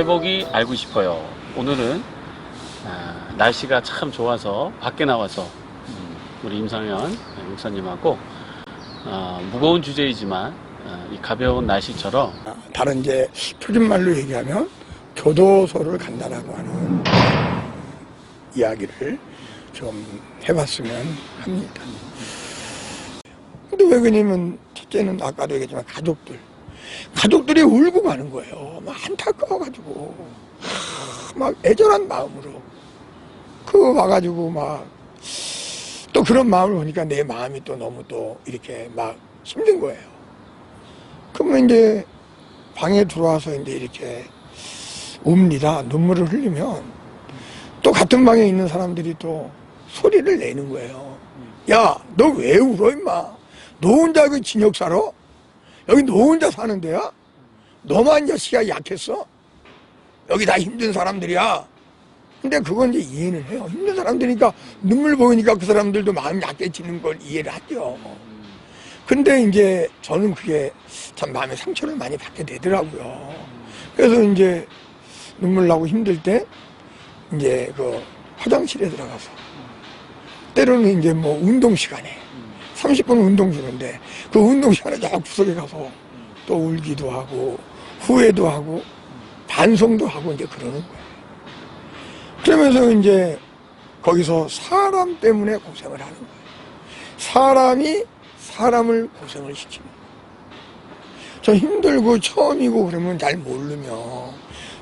회복이 알고 싶어요. 오늘은 아, 날씨가 참 좋아서 밖에 나와서 음, 우리 임상현 목사님하고 아, 무거운 주제이지만 아, 이 가벼운 날씨처럼 다른 이제 표준말로 얘기하면 교도소를 간다라고 하는 이야기를 좀 해봤으면 합니다. 근데 왜 그러냐면 첫째는 아까도 얘기했지만 가족들 가족들이 울고 가는 거예요. 막 안타까워가지고 하, 막 애절한 마음으로 그 와가지고 막 또 그런 마음을 보니까 내 마음이 또 너무 또 이렇게 막 힘든 거예요. 그러면 이제 방에 들어와서 이제 이렇게 웁니다. 눈물을 흘리면 또 같은 방에 있는 사람들이 또 소리를 내는 거예요. 야, 너 왜 울어, 임마? 너 혼자 그 진역 살아? 여기 너 혼자 사는 데야? 너만 자식이 약했어? 여기 다 힘든 사람들이야. 근데 그건 이제 이해는 해요. 힘든 사람들이니까 눈물 보이니까 그 사람들도 마음이 약해지는 걸 이해를 하죠. 근데 이제 저는 그게 참 마음의 상처를 많이 받게 되더라고요. 그래서 이제 눈물 나고 힘들 때 이제 그 화장실에 들어가서 때로는 이제 뭐 운동 시간에 30분 운동 주는데 그 운동 시간에 저 구석에 가서 또 울기도 하고 후회도 하고 반성도 하고 이제 그러는 거예요. 그러면서 이제 거기서 사람 때문에 고생을 하는 거예요. 사람이 사람을 고생을 시키는 거예요. 저 힘들고 처음이고 그러면 잘 모르면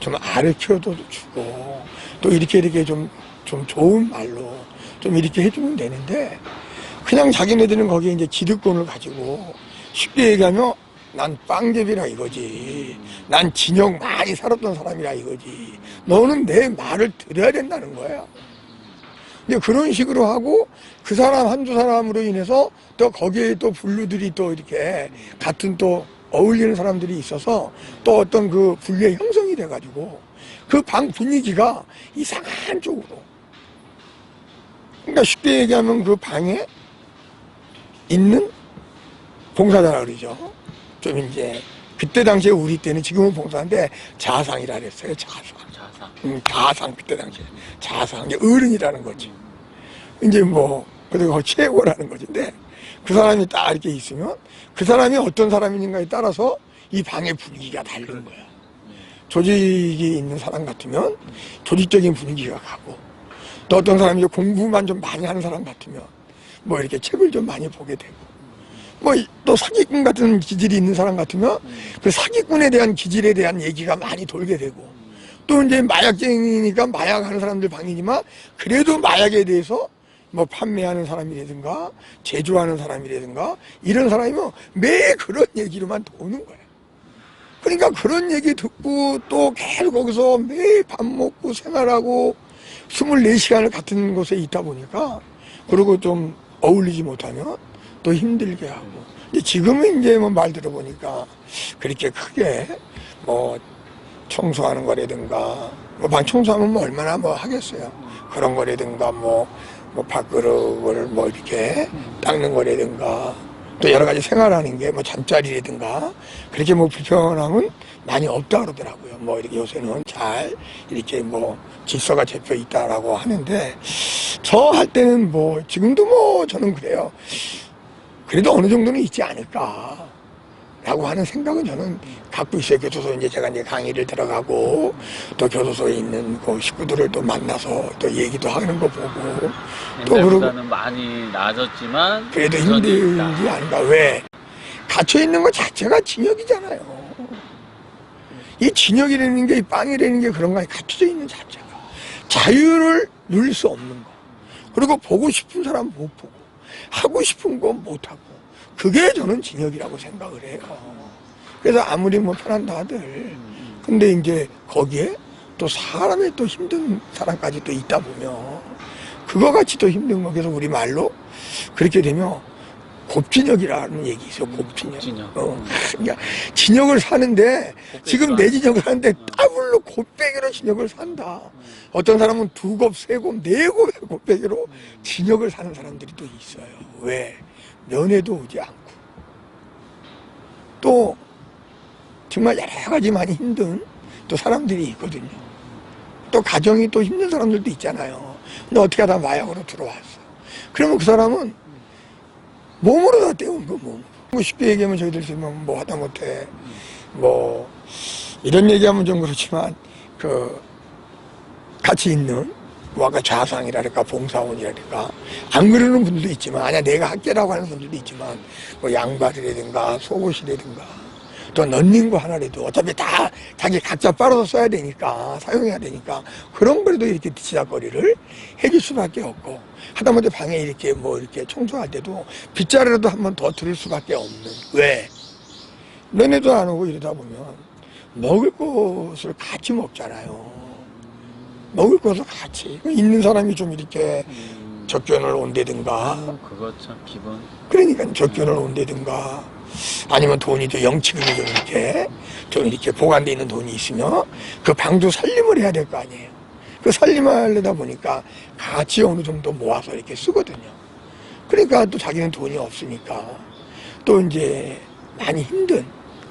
좀 아르켜도 주고 또 이렇게 이렇게 좀, 좀 좋은 말로 좀 이렇게 해주면 되는데 그냥 자기네들은 거기에 이제 기득권을 가지고 쉽게 얘기하면 난 빵집이라 이거지. 난 진영 많이 살았던 사람이라 이거지. 너는 내 말을 들어야 된다는 거야. 근데 그런 식으로 하고 그 사람 한두 사람으로 인해서 또 거기에 또 분류들이 또 이렇게 같은 또 어울리는 사람들이 있어서 또 어떤 그 분류의 형성이 돼가지고 그 방 분위기가 이상한 쪽으로. 그러니까 쉽게 얘기하면 그 방에 있는 봉사자라 그러죠. 좀 이제 그때 당시에 우리 때는 지금은 봉사인데 자상이라 그랬어요. 자상. 자상. 음, 자상 그때 당시에 자상 이제 어른이라는 거지. 이제 뭐 그리고 최고라는 거지인데 그 사람이 딱 이렇게 있으면 그 사람이 어떤 사람인가에 따라서 이 방의 분위기가 다른 거야. 조직이 있는 사람 같으면 조직적인 분위기가 가고 또 어떤 사람이 공부만 좀 많이 하는 사람 같으면 뭐 이렇게 책을 좀 많이 보게 되고 뭐 또 사기꾼 같은 기질이 있는 사람 같으면 그 사기꾼에 대한 기질에 대한 얘기가 많이 돌게 되고 또 이제 마약쟁이니까 마약하는 사람들 방이지만 그래도 마약에 대해서 뭐 판매하는 사람이라든가 제조하는 사람이라든가 이런 사람이면 매 그런 얘기로만 도는 거야. 그러니까 그런 얘기 듣고 또 계속 거기서 매일 밥 먹고 생활하고 24시간을 같은 곳에 있다 보니까 그리고 좀 어울리지 못하면 또 힘들게 하고. 지금은 이제 뭐 말 들어보니까 그렇게 크게 뭐 청소하는 거라든가 뭐방 청소하면 뭐 얼마나 뭐 하겠어요. 그런 거라든가 뭐, 뭐 밥그릇을 뭐 이렇게 닦는 거라든가 또 여러 가지 생활하는 게 뭐 잠자리라든가 그렇게 뭐 불편함은 많이 없다 그러더라고요. 뭐 이렇게 요새는 잘 이렇게 뭐 질서가 잡혀 있다라고 하는데 저 할 때는 뭐 지금도 뭐 저는 그래요. 그래도 어느 정도는 있지 않을까. 라고 하는 생각은 저는 갖고 있어요. 교도소 이제 제가 이제 강의를 들어가고 또 교도소에 있는 그 식구들을 또 만나서 또 얘기도 하는 거 보고 또 그러고 옛날보다는 많이 나아졌지만 그래도 여전히 힘들지 있다. 않은가. 왜? 갇혀 있는 것 자체가 진역이잖아요. 이 진역이라는 게 이 빵이라는 게 그런 거에 갇혀져 있는 자체가. 자유를 누릴 수 없는 거. 그리고 보고 싶은 사람 못 보고 하고 싶은 건 못 하고 그게 저는 진역이라고 생각을 해요 그래서 아무리 뭐 편한다 하들 근데 이제 거기에 또 사람의 또 힘든 사람까지 또 있다 보면 그거 같이 또 힘든 거 그래서 우리 말로 그렇게 되면 곱진역이라는 얘기 있어요. 곱진역. 곱진역. 어, 그러니까 진역을 사는데 지금 내 진역을 사는데 더블로 곱빼기로 진역을 산다. 어떤 사람은 두 곱, 세 곱, 네 곱의 곱빼기로 진역을 사는 사람들이 또 있어요. 왜? 면회도 오지 않고. 또 정말 여러 가지 많이 힘든 또 사람들이 있거든요. 또 가정이 또 힘든 사람들도 있잖아요. 근데 어떻게 하다 마약으로 들어왔어. 그러면 그 사람은 몸으로 다 때운 거, 몸. 뭐 쉽게 얘기하면 저희들 지금 뭐 하다 못해 뭐 이런 얘기하면 좀 그렇지만 그 같이 있는 뭐 아까 좌상이라든가 봉사원이라든가 안 그러는 분들도 있지만 아니야 내가 학계라고 하는 분들도 있지만 뭐 양발이라든가 속옷이라든가 또 런닝구 하나라도 어차피 다 자기 각자 빨아서 써야 되니까 사용해야 되니까 그런 거라도 이렇게 뒤치다거리를 해줄 수밖에 없고 하다못해 방에 이렇게 뭐 이렇게 청소할 때도 빗자루라도 한 번 더 들을 수밖에 없는. 왜? 너네도 안 오고 이러다 보면 먹을 것을 같이 먹잖아요. 먹을 것을 같이 있는 사람이 좀 이렇게 접견을 온다든가 아, 그거 참 기본. 그러니까 접견을 온다든가 아니면 돈이 좀 영치금이 좀 이렇게 좀 이렇게 보관돼 있는 돈이 있으면 그 방도 살림을 해야 될 거 아니에요. 그 살림하려다 보니까 같이 어느 정도 모아서 이렇게 쓰거든요. 그러니까 또 자기는 돈이 없으니까 또 이제 많이 힘든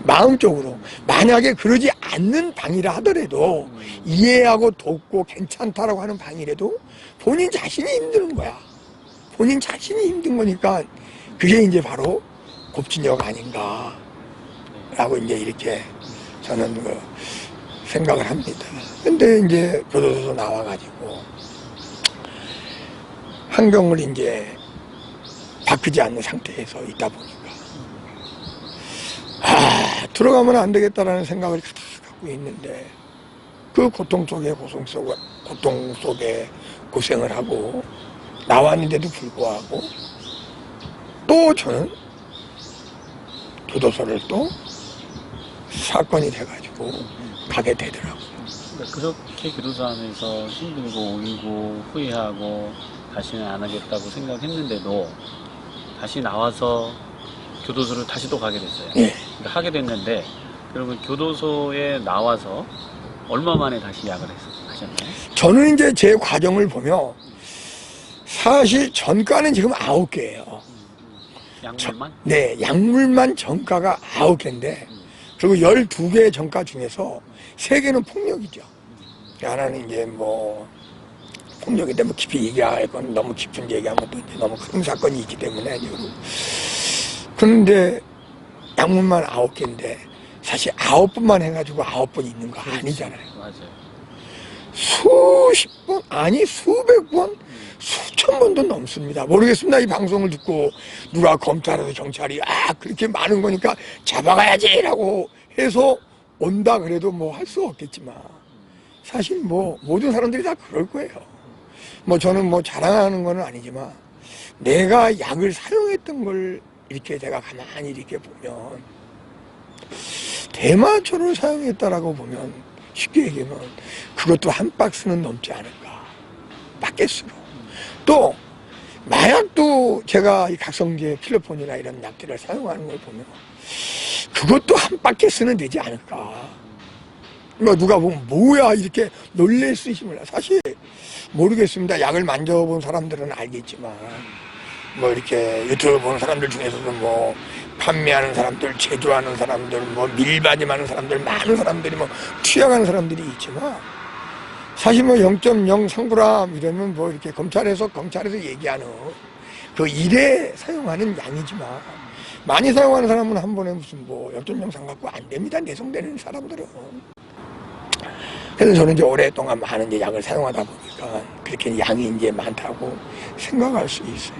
마음적으로 만약에 그러지 않는 방이라 하더라도 이해하고 돕고 괜찮다라고 하는 방이라도 본인 자신이 힘드는 거야. 본인 자신이 힘든 거니까 그게 이제 바로 곱진역 아닌가 라고 이제 이렇게 저는 그 생각을 합니다. 근데 이제 교도소 나와가지고 환경을 이제 바꾸지 않는 상태에서 있다 보니까 아 들어가면 안 되겠다라는 생각을 갖고 있는데 그 고통 속에 고통 속에 고통 속에 고생을 하고 나왔는데도 불구하고 또 저는 교도소를 또 사건이 돼가지고 가게 되더라고요. 그러니까 그렇게 교도소 안에서 힘들고 울고 후회하고 다시는 안 하겠다고 생각했는데도 다시 나와서 교도소를 다시 또 가게 됐어요. 예. 그러니까 하게 됐는데 그러면 교도소에 나와서 얼마 만에 다시 약을 했- 하셨나요? 저는 이제 제 과정을 보면 사실 전가는 지금 아홉 개예요. 약물만? 네, 약물만 전가가 아홉 개인데 그리고 열두 개의 전가 중에서 세 개는 폭력이죠. 하나는 이제 뭐 폭력인데 뭐 깊이 얘기할 건 너무 깊은 얘기하면 또 이제 너무 큰 사건이 있기 때문에 그런데 약물만 아홉 개인데 사실 아홉 번만 해가지고 아홉 번 있는 거 아니잖아요. 맞아요. 수십 번 아니 수백 번 수천 번도 넘습니다. 모르겠습니다. 이 방송을 듣고 누가 검찰에서 경찰이 아 그렇게 많은 거니까 잡아가야지라고 해서 온다 그래도 뭐 할 수 없겠지만 사실 뭐 모든 사람들이 다 그럴 거예요. 뭐 저는 뭐 자랑하는 건 아니지만 내가 약을 사용했던 걸 이렇게 제가 가만히 이렇게 보면 대마초를 사용했다라고 보면 쉽게 얘기하면 그것도 한 박스는 넘지 않을까. 바켓으로 또 마약도 제가 이 각성제 필로폰이나 이런 약들을 사용하는 걸 보면 그것도 한 바켓은 되지 않을까. 뭐 누가 보면 뭐야 이렇게 놀랄 수 있으면 사실 모르겠습니다. 약을 만져본 사람들은 알겠지만 뭐 이렇게 유튜브 보는 사람들 중에서도 뭐 판매하는 사람들, 제조하는 사람들, 뭐 밀반임하는 사람들, 많은 사람들이 뭐 투약하는 사람들이 있지만 사실 뭐 0.03g 이러면 뭐 이렇게 검찰에서 검찰에서 얘기하는 그 일에 사용하는 양이지만 많이 사용하는 사람은 한 번에 무슨 뭐 0.03 갖고 안 됩니다. 내성되는 사람들은 그래서 저는 이제 오랫동안 많은 이제 약을 사용하다 보니까 그렇게 양이 이제 많다고 생각할 수 있어요.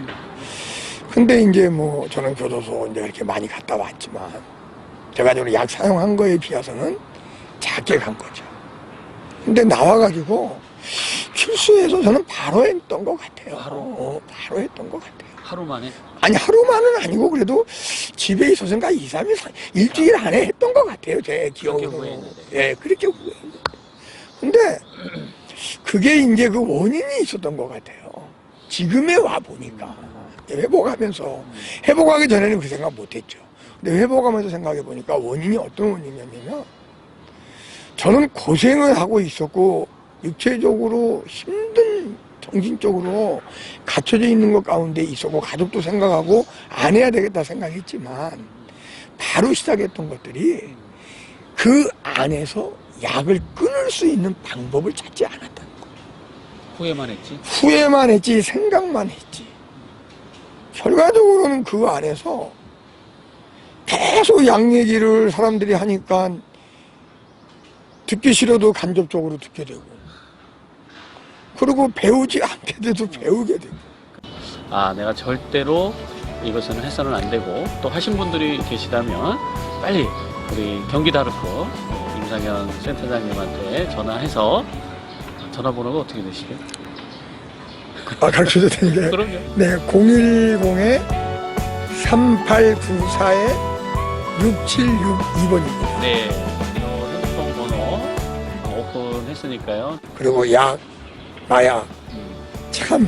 근데 이제 뭐 저는 교도소 이제 이렇게 많이 갔다 왔지만 제가 저는 약 사용한 거에 비해서는 작게 간 거죠. 근데 나와가지고 필수해서 저는 바로 했던 것 같아요. 바로? 어, 바로 했던 것 같아요. 하루 만에? 아니 하루만은 아니고 그래도 집에 있어서인가 2, 3일, 사- 일주일 안에 했던 것 같아요. 제 기억으로. 예, 그렇게 후회했는데. 근데 그게 이제 그 원인이 있었던 것 같아요. 지금에 와 보니까 회복하면서 회복하기 전에는 그 생각 못했죠. 근데 회복하면서 생각해 보니까 원인이 어떤 원인이었냐면 저는 고생을 하고 있었고 육체적으로 힘든 정신적으로 갇혀져 있는 것 가운데 있었고 가족도 생각하고 안 해야 되겠다 생각했지만 바로 시작했던 것들이 그 안에서 약을 끊을 수 있는 방법을 찾지 않았다는 거예요. 후회만 했지. 후회만 했지 생각만 했지. 결과적으로는 그 안에서 계속 약 얘기를 사람들이 하니까 듣기 싫어도 간접적으로 듣게 되고 그리고 배우지 않게 돼도 배우게 되고 아, 내가 절대로 이것은 해서는 안 되고 또 하신 분들이 계시다면 빨리 우리 경기다르코 임상현 센터장님한테 전화해서 전화번호가 어떻게 되시게요? 아 가르쳐도 되는데 그럼요. 네 010에 3894에 6762번입니다 네. 어, 핸드폰 번호 오픈했으니까요. 그리고 약, 마약 음, 참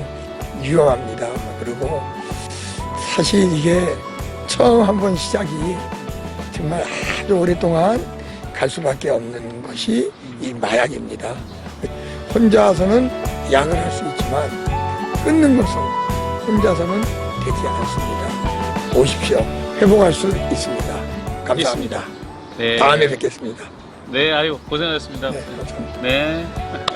위험합니다. 그리고 사실 이게 처음 한 번 시작이 정말 아주 오랫동안 갈 수밖에 없는 것이 이 마약입니다. 혼자서는 약을 할 수 있지만 끊는 것은 혼자서는 되지 않습니다. 오십시오. 회복할 수 있습니다. 감사합니다. 네. 다음에 뵙겠습니다. 네, 아유 고생하셨습니다. 네, 감사합니다. 네.